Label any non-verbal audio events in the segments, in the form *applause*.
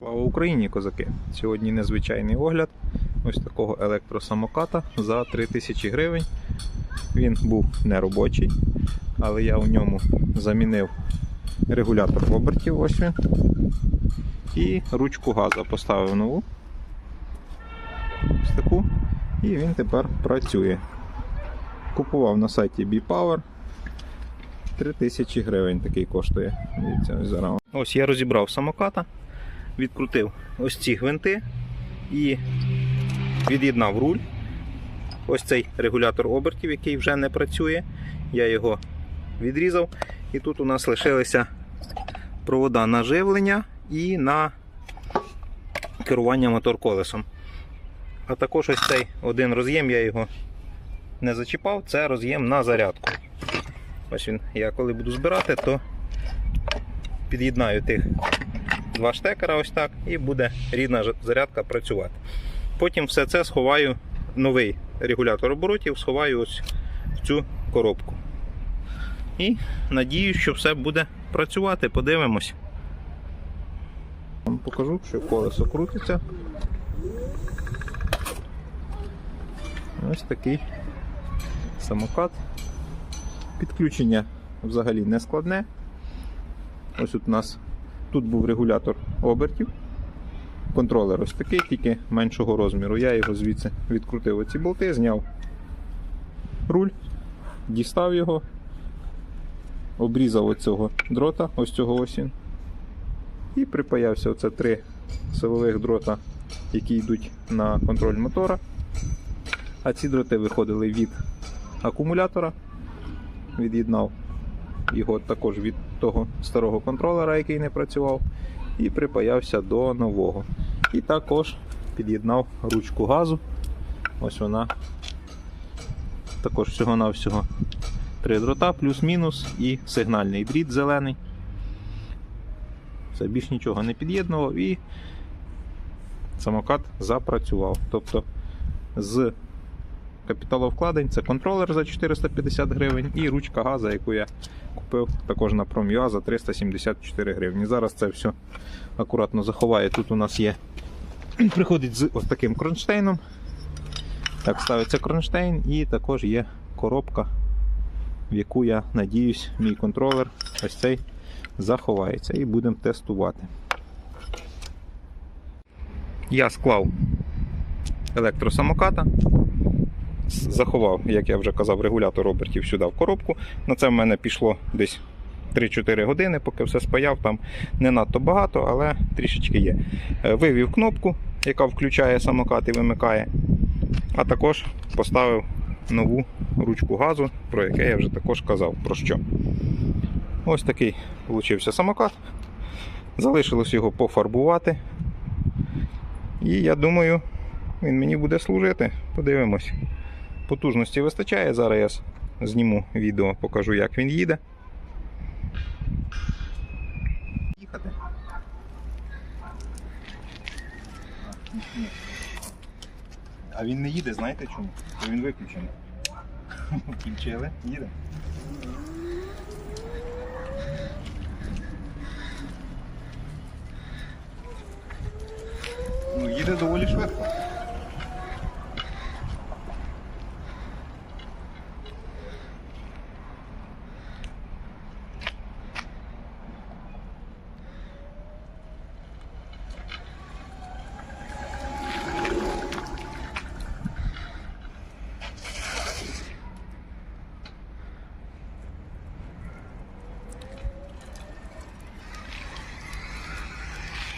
Слава Україні, козаки! Сьогодні незвичайний огляд ось такого електросамоката за 3000 гривень. Він був неробочий, але я у ньому замінив регулятор обертів, ось він. І ручку газу поставив нову. Ось таку. І він тепер працює. Купував на сайті B-Power. 3000 гривень такий коштує. Дивіться, ось. Ось я розібрав самоката відкрутив ось ці гвинти і від'єднав руль. Ось цей регулятор обертів, який вже не працює. Я його відрізав. І тут у нас лишилися провода на живлення і на керування мотор-колесом. А також ось цей один роз'єм, я його не зачіпав, це роз'єм на зарядку. Ось він, я коли буду збирати, то під'єднаю тих два штекера ось так, і буде рідна зарядка працювати. Потім все це сховаю, новий регулятор оборотів, сховаю ось в цю коробку. І надію, що все буде працювати. Подивимось. Вам покажу, що колесо крутиться. Ось такий самокат. Підключення взагалі не складне. Ось тут у нас Тут був регулятор обертів. Контролер ось такий, тільки меншого розміру. Я його звідси відкрутив оці болти, зняв руль, дістав його, обрізав оцього дрота, ось цього ось. І припаявся оце три силових дрота, які йдуть на контроль мотора. А ці дроти виходили від акумулятора. Від'єднав його також від того старого контролера, який не працював, і припаявся до нового. І також під'єднав ручку газу. Ось вона. Також всього-навсього три дрота, плюс-мінус і сигнальний дріт зелений. Все, більш нічого не під'єднував і самокат запрацював. Тобто з капіталовкладень це контролер за 450 гривень і ручка газа, яку я купив також на Prom.ua за 374 гривні. Зараз це все акуратно заховаю. Тут у нас є. *clears throat* Приходить з ось таким кронштейном. Так, ставиться кронштейн і також є коробка, в яку я надіюсь, мій контролер ось цей заховається і будемо тестувати. Я склав електросамоката заховав, як я вже казав, регулятор обертів сюди в коробку. На це в мене пішло десь 3-4 години, поки все спаяв. Там не надто багато, але трішечки є. Е, Вивів кнопку, яка включає самокат і вимикає. А також поставив нову ручку газу, про яке я вже також казав. Про що. Ось такий получився самокат. Залишилось його пофарбувати. І я думаю, він мені буде служити. Подивимось. Потужності вистачає. Зараз я зніму відео, покажу, як він їде. Їхати. А він не їде, знаєте чому? Бо він виключений. *laughs* Включили, їде. Ну, їде доволі швидко.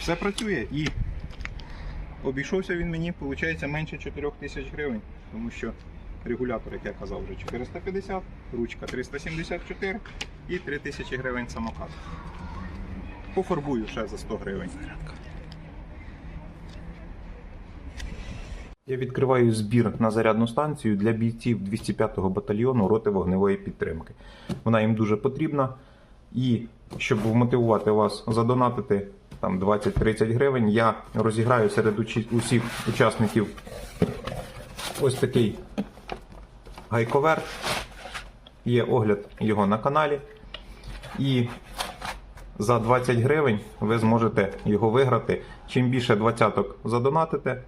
Все працює і обійшовся він мені, виходить, менше 4 тисяч гривень, тому що регулятор, як я казав, вже 450, ручка 374 і 3 тисячі гривень самокат. Пофарбую ще за 100 гривень. Я відкриваю збір на зарядну станцію для бійців 205-го батальйону роти вогневої підтримки. Вона їм дуже потрібна. І щоб вмотивувати вас задонатити там 20-30 гривень, я розіграю серед усіх учасників ось такий гайковер. Є огляд його на каналі. І за 20 гривень ви зможете його виграти Чим більше двадцяток задонатите,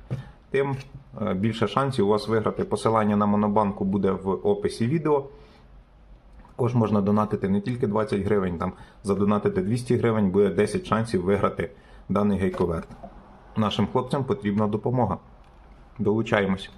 тим е, більше шансів у вас виграти. Посилання на монобанку буде в описі відео. Також можна донатити не тільки 20 гривень, там задонатити 200 гривень, буде 10 шансів виграти даний гейковерт. Нашим хлопцям потрібна допомога. Долучаємось.